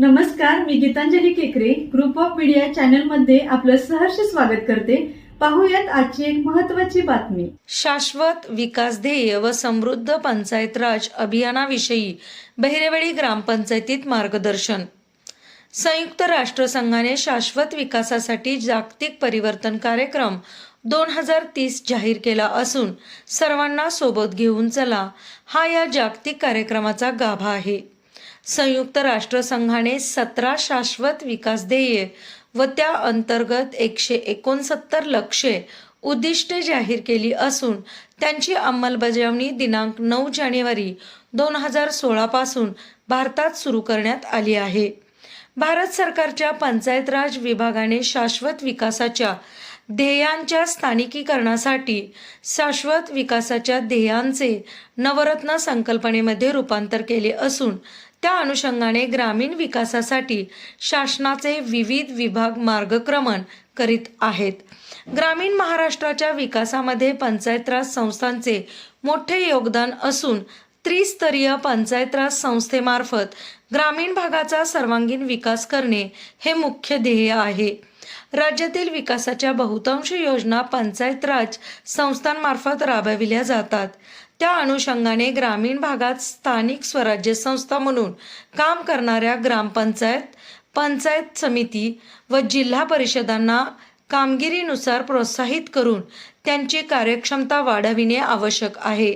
नमस्कार मी गीतांजली केकरे. Group of media चॅनलमध्ये आपलं सहर्ष स्वागत करते. पाहूयात आजची एक महत्वाची बातमी. शाश्वत विकास ध्येय व समृद्ध पंचायत राज अभियानाविषयी बहिरेवाडी ग्रामपंचायतीत मार्गदर्शन. संयुक्त राष्ट्रसंघाने शाश्वत विकासासाठी जागतिक परिवर्तन कार्यक्रम दोन हजार तीस जाहीर केला असून सर्वांना सोबत घेऊन चला. हा या जागतिक कार्यक्रमाचा गाभा आहे. संयुक्त राष्ट्रसंघाने सतरा शाश्वत विकास ध्येये व त्या अंतर्गत एकशे एकोणसत्तर लक्ष्ये उद्दिष्टे जाहीर केली असून त्यांची अंमलबजावणी दिनांक नऊ जानेवारी दोन हजार सोळापासून भारतात सुरू करण्यात आली आहे. भारत सरकारच्या पंचायत राज विभागाने शाश्वत विकासाच्या ध्येयांच्या स्थानिकीकरणासाठी शाश्वत विकासाच्या ध्येयांचे नवरत्न संकल्पनेमध्ये रूपांतर केले असून त्या अनुषंगाने ग्रामीण विकासासाठी शासनाचे विविध विभाग मार्गक्रमण करीत आहेत. ग्रामीण महाराष्ट्राच्या विकासामध्ये पंचायत राज संस्थांचे मोठे योगदान असून त्रिस्तरीय पंचायत राज संस्थेमार्फत ग्रामीण भागाचा सर्वांगीण विकास करणे हे मुख्य ध्येय आहे. राज्यातील विकासाच्या बहुतांश योजना पंचायत राज संस्थांमार्फत राबविल्या जातात. त्या अनुषंगाने ग्रामीण भागात स्थानिक स्वराज्य संस्था म्हणून काम करणाऱ्या ग्रामपंचायत पंचायत समिती व जिल्हा परिषदांना कामगिरीनुसार प्रोत्साहित करून त्यांची कार्यक्षमता वाढविणे आवश्यक आहे.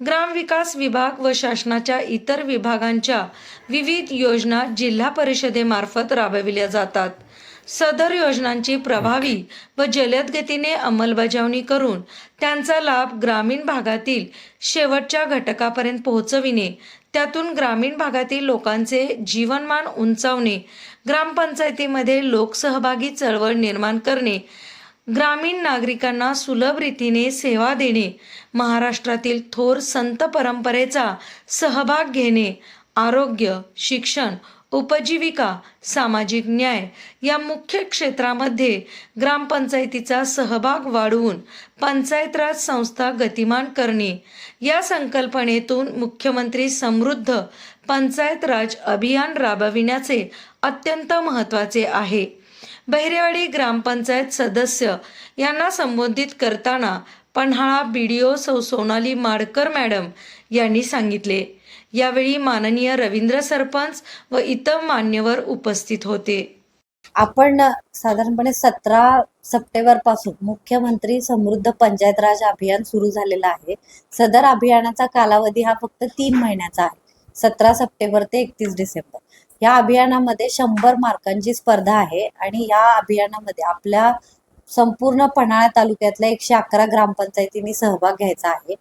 ग्रामविकास विभाग व शासनाच्या इतर विभागांच्या विविध योजना जिल्हा परिषदेमार्फत राबविल्या जातात. सदर योजनांची प्रभावी व जलद गतीने अंमलबजावणी करून त्यांचा लाभ ग्रामीण भागातील शेवटच्या घटकापर्यंत पोहोचविणे त्यातून ग्रामीण भागातील लोकांचे जीवनमान उंचावणे ग्रामपंचायतीमध्ये लोकसहभागी चळवळ निर्माण करणे ग्रामीण नागरिकांना सुलभ रीतीने सेवा देणे महाराष्ट्रातील थोर संत परंपरेचा सहभाग घेणे आरोग्य शिक्षण उपजीविका सामाजिक न्याय या मुख्य क्षेत्रामध्ये ग्रामपंचायतीचा सहभाग वाढवून पंचायत राज संस्था गतिमान करणे या संकल्पनेतून मुख्यमंत्री समृद्ध पंचायत राज अभियान राबविण्याचे अत्यंत महत्त्वाचे आहे. बहिरेवाडी ग्रामपंचायत सदस्य यांना संबोधित करताना पन्हाळा बी डी ओ सौ सोनाली माडकर मॅडम यांनी सांगितले. यावेळी माननीय रवींद्र सरपंच व इतर मान्यवर उपस्थित होते. आपण साधारणपणे सतरा सप्टेंबरपासून मुख्यमंत्री समृद्ध पंचायत राज अभियान सुरू झालेलं आहे. सदर अभियानाचा कालावधी हा फक्त तीन महिन्याचा आहे. सतरा सप्टेंबर ते एकतीस डिसेंबर. या अभियानामध्ये शंभर मार्कांची स्पर्धा आहे आणि या अभियानामध्ये आपल्या संपूर्ण पन्हाळा तालुक्यातल्या एकशे अकरा ग्रामपंचायतींनी सहभाग घ्यायचा आहे.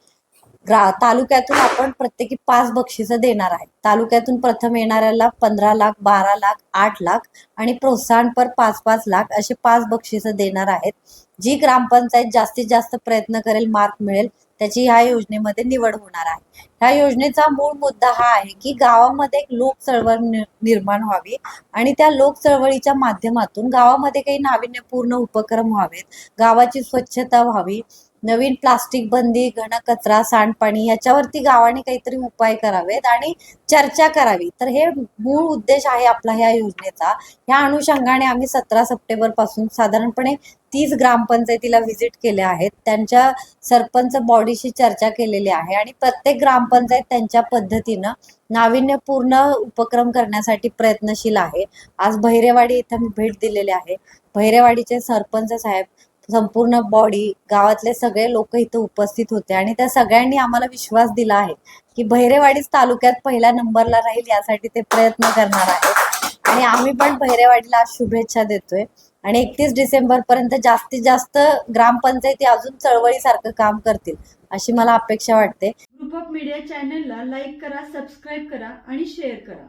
ग्रा तालुक्यातून आपण प्रत्येकी पाच बक्षिसं देणार आहे तालुक्यातून प्रथम येणाऱ्याला पंधरा लाख बारा लाख आठ लाख आणि प्रोत्साहनपर पाच पाच लाख असे पाच बक्षिसं देणार आहेत. जी ग्रामपंचायत जास्तीत जास्त प्रयत्न करेल मार्क मिळेल त्याची ह्या योजनेमध्ये निवड होणार आहे. ह्या योजनेचा मूळ मुद्दा हा आहे की गावामध्ये एक लोक चळवळ निर्माण व्हावी आणि त्या लोक चळवळीच्या माध्यमातून गावामध्ये काही नाविन्यपूर्ण उपक्रम व्हावेत. गावाची स्वच्छता व्हावी नवीन प्लास्टिक बंदी घन कचरा सांडपाणी याच्यावरती गावाने काहीतरी उपाय करावेत आणि चर्चा करावी. तर हे मूळ उद्देश आहे आपला ह्या योजनेचा. ह्या अनुषंगाने आम्ही सतरा सप्टेंबरपासून साधारणपणे तीस ग्रामपंचायतीला व्हिजिट केल्या आहेत. त्यांच्या सरपंच बॉडीशी चर्चा केलेली आहे आणि प्रत्येक ग्रामपंचायत त्यांच्या पद्धतीनं नाविन्यपूर्ण उपक्रम करण्यासाठी प्रयत्नशील आहे. आज बहिरेवाडी इथं मी भेट दिलेली आहे. बहिरेवाडीचे सरपंच साहेब संपूर्ण बॉडी गावातले सगळे लोक इथं उपस्थित होते. आणि त्या सगळ्यांनी आम्हाला विश्वास दिला आहे की भैरेवाडीच तालुक्यात पहिल्या नंबरला राहील यासाठी ते प्रयत्न करणार आहेत. आणि आम्ही पण भैरेवाडीला शुभेच्छा देतोय. आणि एकतीस डिसेंबर पर्यंत जास्तीत जास्त ग्रामपंचायती अजून चळवळीसारखं काम करतील अशी मला अपेक्षा वाटते. ग्रुप ऑफ मीडिया चॅनलला लाईक करा सबस्क्राईब करा आणि शेअर करा.